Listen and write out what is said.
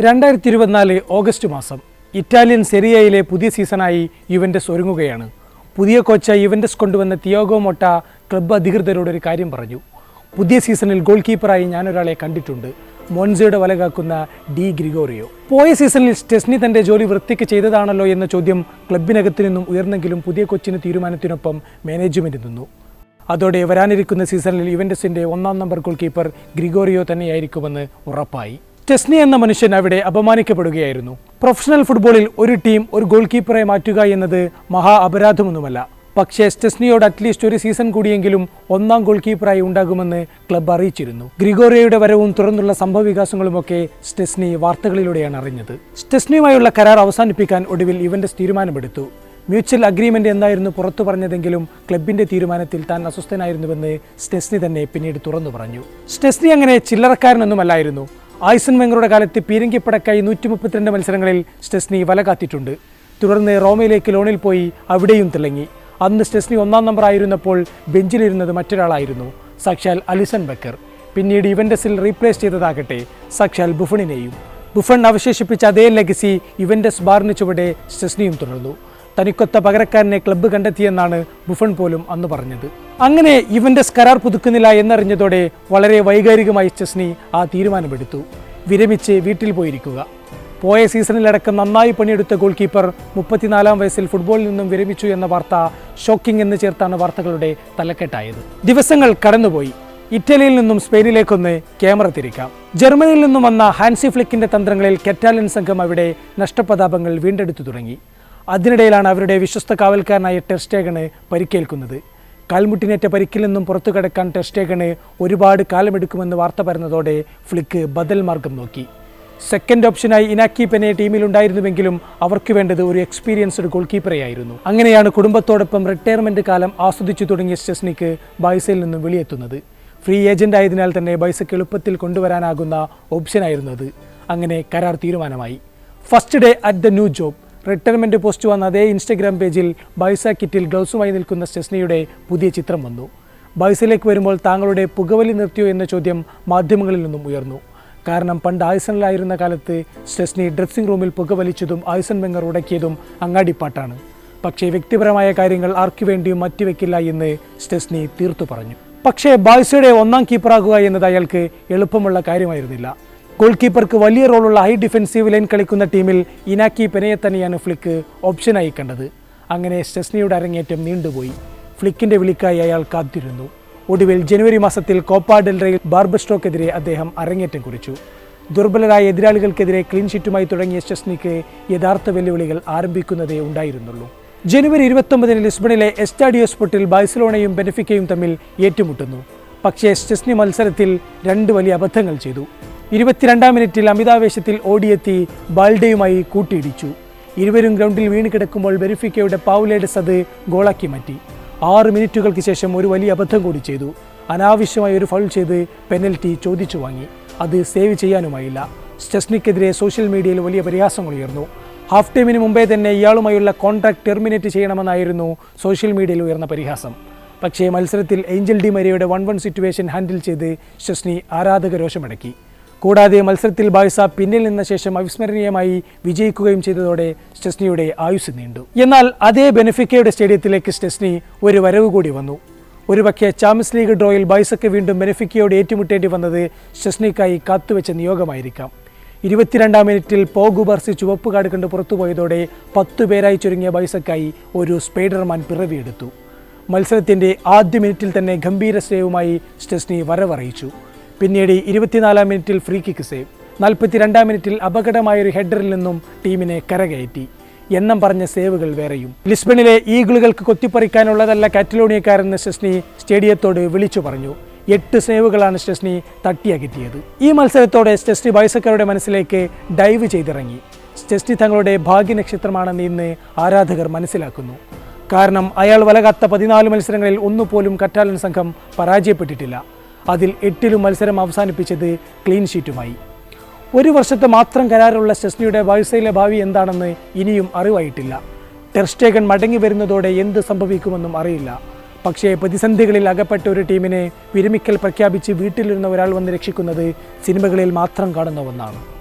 രണ്ടായിരത്തി ഇരുപത്തിനാല് ഓഗസ്റ്റ് മാസം ഇറ്റാലിയൻ സെറിയയിലെ പുതിയ സീസണായി യുവൻഡസ് ഒരുങ്ങുകയാണ്. പുതിയ കോച്ച് യുവൻഡസ് കൊണ്ടുവന്ന തിയോഗോ മൊട്ട ക്ലബ്ബ് അധികൃതരോട് ഒരു കാര്യം പറഞ്ഞു. പുതിയ സീസണിൽ ഗോൾ കീപ്പറായി ഞാനൊരാളെ കണ്ടിട്ടുണ്ട്. മോൻസയുടെ വലകാക്കുന്ന ഡി ഗ്രിഗോറിയോ. പോയ സീസണിൽ സ്റ്റെസ്നി തന്റെ ജോലി വൃത്തിക്ക് ചെയ്തതാണല്ലോ എന്ന ചോദ്യം ക്ലബിനകത്തു നിന്നും ഉയർന്നെങ്കിലും പുതിയ കൊച്ചിന് തീരുമാനത്തിനൊപ്പം മാനേജ്മെന്റ് നിന്നു. അതോടെ വരാനിരിക്കുന്ന സീസണിൽ ഇവന്റസിന്റെ ഒന്നാം നമ്പർ ഗോൾ കീപ്പർ ഗ്രിഗോറിയോ തന്നെയായിരിക്കുമെന്ന് ഉറപ്പായി. ടെസ്നി എന്ന മനുഷ്യൻ അവിടെ അപമാനിക്കപ്പെടുകയായിരുന്നു. പ്രൊഫഷണൽ ഫുട്ബോളിൽ ഒരു ടീം ഒരു ഗോൾ കീപ്പറെ മാറ്റുക എന്നത് മഹാ അപരാധമൊന്നുമല്ല. പക്ഷേ സ്റ്റെസ്നിയോട് അറ്റ്ലീസ്റ്റ് ഒരു സീസൺ കൂടിയെങ്കിലും ഒന്നാം ഗോൾ കീപ്പറായി ഉണ്ടാകുമെന്ന് ക്ലബ്ബ് അറിയിച്ചിരുന്നു. ഗ്രിഗോറിയയുടെ വരവും തുറന്നുള്ള സംഭവവികാസങ്ങളുമൊക്കെ സ്റ്റെസ്നി വാർത്തകളിലൂടെയാണ് അറിഞ്ഞത്. സ്റ്റെസ്നിയുമായുള്ള കരാർ അവസാനിപ്പിക്കാൻ ഒടുവിൽ ഇവന്റെസ് തീരുമാനമെടുത്തു. മ്യൂച്വൽ അഗ്രിമെന്റ് എന്തായിരുന്നു പുറത്തു പറഞ്ഞതെങ്കിലും ക്ലബിന്റെ തീരുമാനത്തിൽ താൻ അസ്വസ്ഥനായിരുന്നുവെന്ന് സ്റ്റെസ്നി തന്നെ പിന്നീട് തുറന്നു പറഞ്ഞു. സ്റ്റെസ്നി അങ്ങനെ ചില്ലറക്കാരനൊന്നുമല്ലായിരുന്നു. ആയിസൺ വെങ്ങറുടെ കാലത്ത് പീരങ്കിപ്പടക്കായി നൂറ്റി മുപ്പത്തിരണ്ട് മത്സരങ്ങളിൽ സ്റ്റെസ്നി വല കാത്തിട്ടുണ്ട് തുടർന്ന് റോമയിലേക്ക് ലോണിൽ പോയി അവിടെയും തിളങ്ങി. അന്ന് സ്റ്റെസ്നി ഒന്നാം നമ്പർ ആയിരുന്നപ്പോൾ ബെഞ്ചിലിരുന്നത് മറ്റൊരാളായിരുന്നു സാക്ഷാൽ അലിസൺ ബക്കർ. പിന്നീട് ഇവന്റസിൽ റീപ്ലേസ് ചെയ്തതാകട്ടെ സാക്ഷാൽ ബുഫണിനെയും. ബുഫൺ അവശേഷിപ്പിച്ച അതേ ലെഗസി ഇവന്റസ് ബാറിന് ചുവടെ സ്റ്റെസ്നിയും തുടർന്നു. തനിക്കൊത്ത പകരക്കാരനെ ക്ലബ്ബ് കണ്ടെത്തിയെന്നാണ് ബുഫൺ പോലും അന്ന് പറഞ്ഞത്. അങ്ങനെ ഇവന്റെ കരാർ പുതുക്കുന്നില്ല എന്നറിഞ്ഞതോടെ വളരെ വൈകാരികമായി ചെസ്നി ആ തീരുമാനമെടുത്തു. വിരമിച്ച് വീട്ടിൽ പോയിരിക്കുക. പോയ സീസണിലടക്കം നന്നായി പണിയെടുത്ത ഗോൾ കീപ്പർ മുപ്പത്തിനാലാം വയസ്സിൽ ഫുട്ബോളിൽ നിന്നും വിരമിച്ചു എന്ന വാർത്ത ഷോക്കിംഗ് എന്ന് ചേർത്താണ് വാർത്തകളുടെ തലക്കെട്ടായത്. ദിവസങ്ങൾ കടന്നുപോയി. ഇറ്റലിയിൽ നിന്നും സ്പെയിനിലേക്കൊന്ന് ക്യാമറ തിരിക്കാം. ജർമ്മനിയിൽ നിന്നും വന്ന ഹാൻസി ഫ്ലിക്കിന്റെ തന്ത്രങ്ങളിൽ കെറ്റാലിയൻ സംഘം അവിടെ നഷ്ടപ്രതാപങ്ങൾ വീണ്ടെടുത്തു തുടങ്ങി. അതിനിടയിലാണ് അവരുടെ വിശ്വസ്ത കാവൽക്കാരനായ ടെസ്റ്റേഗണ് പരിക്കേൽക്കുന്നത്. കാൽമുട്ടിനേറ്റ പരിക്കിൽ നിന്നും പുറത്തു കിടക്കാൻ ടെസ്റ്റേഗണ് ഒരുപാട് കാലമെടുക്കുമെന്ന് വാർത്ത പരന്നതോടെ ഫ്ലിക്ക് ബദൽ മാർഗം നോക്കി. സെക്കൻഡ് ഓപ്ഷനായി ഇനാക്കി പെനെ ടീമിലുണ്ടായിരുന്നുവെങ്കിലും അവർക്ക് വേണ്ടത് ഒരു എക്സ്പീരിയൻസ്ഡ് ഗോൾ കീപ്പറെയായിരുന്നു അങ്ങനെയാണ് കുടുംബത്തോടൊപ്പം റിട്ടയർമെന്റ് കാലം ആസ്വദിച്ചു തുടങ്ങിയ സ്റ്റെസ്നിക്ക് ബായ്സയിൽ നിന്നും വെളിയെത്തുന്നത്. ഫ്രീ ഏജന്റ് ആയതിനാൽ തന്നെ ബൈസക്ക് എളുപ്പത്തിൽ കൊണ്ടുവരാനാകുന്ന ഓപ്ഷനായിരുന്നു അത് അങ്ങനെ കരാർ തീരുമാനമായി. First day at the new job. Retirement post വന്ന അതേ ഇൻസ്റ്റഗ്രാം പേജിൽ ബൈസ കിറ്റിൽ ഗ്ലൗസുമായി നിൽക്കുന്ന സ്റ്റെസ്നിയുടെ പുതിയ ചിത്രം വന്നു. ബൈസയിലേക്ക് വരുമ്പോൾ താങ്കളുടെ പുകവലി നിർത്തിയോ എന്ന ചോദ്യം മാധ്യമങ്ങളിൽ നിന്നും ഉയർന്നു. കാരണം പണ്ട് ആയുസണിലായിരുന്ന കാലത്ത് സ്റ്റെസ്നി ഡ്രസ്സിംഗ് റൂമിൽ പുകവലിച്ചതും ആയുസൺ വെങ്ങർ ഉടക്കിയതും അങ്ങാടിപ്പാട്ടാണ്. പക്ഷേ വ്യക്തിപരമായ കാര്യങ്ങൾ ആർക്കു വേണ്ടിയും മാറ്റിവെക്കില്ല എന്ന് സ്റ്റെസ്നി തീർത്തു പറഞ്ഞു. പക്ഷേ ബായ്സയുടെ ഒന്നാം കീപ്പറാകുക എന്നത് അയാൾക്ക് എളുപ്പമുള്ള കാര്യമായിരുന്നില്ല. ഗോൾ കീപ്പർക്ക് വലിയ റോളുള്ള ഹൈ ഡിഫൻസീവ് ലൈൻ കളിക്കുന്ന ടീമിൽ ഇനാക്കി പെനയെ തന്നെയാണ് ഫ്ലിക്ക് ഓപ്ഷനായി കണ്ടത്. അങ്ങനെ സ്റ്റെസ്നിയുടെ അരങ്ങേറ്റം നീണ്ടുപോയി. ഫ്ലിക്കിന്റെ വിളിക്കായി അയാൾ കാത്തിരുന്നു. ഒടുവിൽ ജനുവരി മാസത്തിൽ കോപ്പ ഡെൽറയിൽ ബാർബസ്റ്റോക്കെതിരെ അദ്ദേഹം അരങ്ങേറ്റം കുറിച്ചു. ദുർബലരായ എതിരാളികൾക്കെതിരെ ക്ലീൻ ഷീറ്റുമായി തുടങ്ങിയ സ്റ്റെസ്നിക്ക് യഥാർത്ഥ വെല്ലുവിളികൾ ആരംഭിക്കുന്നതേ ഉണ്ടായിരുന്നുള്ളൂ. ജനുവരി ഇരുപത്തൊമ്പതിന് ലിസ്ബണിലെ എസ്റ്റാഡിയോ സ്പോട്ടിൽ ബാഴ്സലോണയും ബെനഫിക്കയും തമ്മിൽ ഏറ്റുമുട്ടുന്നു. പക്ഷേ സ്റ്റെസ്നി മത്സരത്തിൽ രണ്ട് വലിയ അബദ്ധങ്ങൾ ചെയ്തു. ഇരുപത്തിരണ്ടാം മിനിറ്റിൽ അമിതാവേശത്തിൽ ഓടിയെത്തി ബാൽഡയുമായി കൂട്ടിയിടിച്ചു. ഇരുവരും ഗ്രൗണ്ടിൽ വീണ് കിടക്കുമ്പോൾ ബെനിഫിക്കയുടെ പാവുലേഡസ് സത് ഗോളാക്കി മാറ്റി. ആറ് മിനിറ്റുകൾക്ക് ശേഷം ഒരു വലിയ അബദ്ധം കൂടി ചെയ്തു. അനാവശ്യമായി ഒരു ഫൗൾ ചെയ്ത് പെനൽറ്റി ചോദിച്ചു വാങ്ങി. അത് സേവ് ചെയ്യാനുമായില്ല. സ്റ്റെസ്നിക്കെതിരെ സോഷ്യൽ മീഡിയയിൽ വലിയ പരിഹാസങ്ങൾ ഉയർന്നു. ഹാഫ് ടൈമിന് മുമ്പേ തന്നെ ഇയാളുമായുള്ള കോൺട്രാക്ട് ടെർമിനേറ്റ് ചെയ്യണമെന്നായിരുന്നു സോഷ്യൽ മീഡിയയിൽ ഉയർന്ന പരിഹാസം. പക്ഷേ മത്സരത്തിൽ ഏഞ്ചൽ ഡി മരിയയുടെ വൺ വൺ സിറ്റുവേഷൻ ഹാൻഡിൽ ചെയ്ത് ഷസ്നി ആരാധക രോഷമടക്കി കൂടാതെ മത്സരത്തിൽ ബാഴ്സ പിന്നിൽ നിന്ന ശേഷം അവിസ്മരണീയമായി വിജയിക്കുകയും ചെയ്തതോടെ സ്റ്റെസ്നിയുടെ ആയുസ് നീണ്ടു. എന്നാൽ അതേ ബെനഫിക്കയുടെ സ്റ്റേഡിയത്തിലേക്ക് സ്റ്റെസ്നി ഒരു വരവ് കൂടി വന്നു. ഒരുപക്ഷെ ചാമ്പ്യൻസ് ലീഗ് ഡ്രോയിൽ ബൈസക്ക് വീണ്ടും ബെനഫിക്കയോട് ഏറ്റുമുട്ടേണ്ടി വന്നത് സ്റ്റെസ്നിക്കായി കാത്തുവെച്ച നിയോഗമായിരിക്കാം. ഇരുപത്തിരണ്ടാം മിനിറ്റിൽ പോഗുബർസി ചുവപ്പ് കാർഡ് കണ്ട് പുറത്തുപോയതോടെ പത്തു പേരായി ചുരുങ്ങിയ ബൈസക്കായി ഒരു സ്പൈഡർമാൻ പിറവിയെടുത്തു. മത്സരത്തിന്റെ ആദ്യ മിനിറ്റിൽ തന്നെ ഗംഭീര സേവുമായി സ്റ്റെസ്നി വരവറിയിച്ചു. പിന്നീട് ഇരുപത്തിനാലാം മിനിറ്റിൽ ഫ്രീ കിക്ക് സേവ് നാൽപ്പത്തിരണ്ടാം മിനിറ്റിൽ അപകടമായൊരു ഹെഡറിൽ നിന്നും ടീമിനെ കരകയറ്റി. എണ്ണം പറഞ്ഞ സേവുകൾ വേറെയും. ലിസ്ബണിലെ ഈഗിളുകൾക്ക് കൊത്തിപ്പറിക്കാനുള്ളതല്ല കാറ്റലോണിയക്കാരെന്ന് ഷെസ്നി സ്റ്റേഡിയത്തോട് വിളിച്ചു പറഞ്ഞു. എട്ട് സേവുകളാണ് സ്റ്റെസ്നി തട്ടിയകറ്റിയത്. ഈ മത്സരത്തോടെ സ്റ്റെസ്നി ബൈസക്കറുടെ മനസ്സിലേക്ക് ഡൈവ് ചെയ്തിറങ്ങി. സ്റ്റെസ്നി തങ്ങളുടെ ഭാഗ്യനക്ഷത്രമാണെന്ന് ഇന്ന് ആരാധകർ മനസ്സിലാക്കുന്നു. കാരണം അയാൾ വലകാത്ത പതിനാല് മത്സരങ്ങളിൽ ഒന്നുപോലും കറ്റാലൻ സംഘം പരാജയപ്പെട്ടിട്ടില്ല. അതിൽ എട്ടിലും മത്സരം അവസാനിപ്പിച്ചത് ക്ലീൻ ഷീറ്റുമായി ഒരു വർഷത്തെ മാത്രം കരാറുള്ള ഷെസ്നിയുടെ ബാഴ്സയിലെ ഭാവി എന്താണെന്ന് ഇനിയും അറിവായിട്ടില്ല. ടെർസ്റ്റേഗൻ മടങ്ങി വരുന്നതോടെ എന്ത് സംഭവിക്കുമെന്നും അറിയില്ല. പക്ഷേ പ്രതിസന്ധികളിൽ അകപ്പെട്ട ഒരു ടീമിനെ വിരമിക്കൽ പ്രഖ്യാപിച്ച് വീട്ടിലിരുന്ന ഒരാൾ വന്ന് രക്ഷിക്കുന്നത് സിനിമകളിൽ മാത്രം കാണുന്ന ഒന്നാണ്.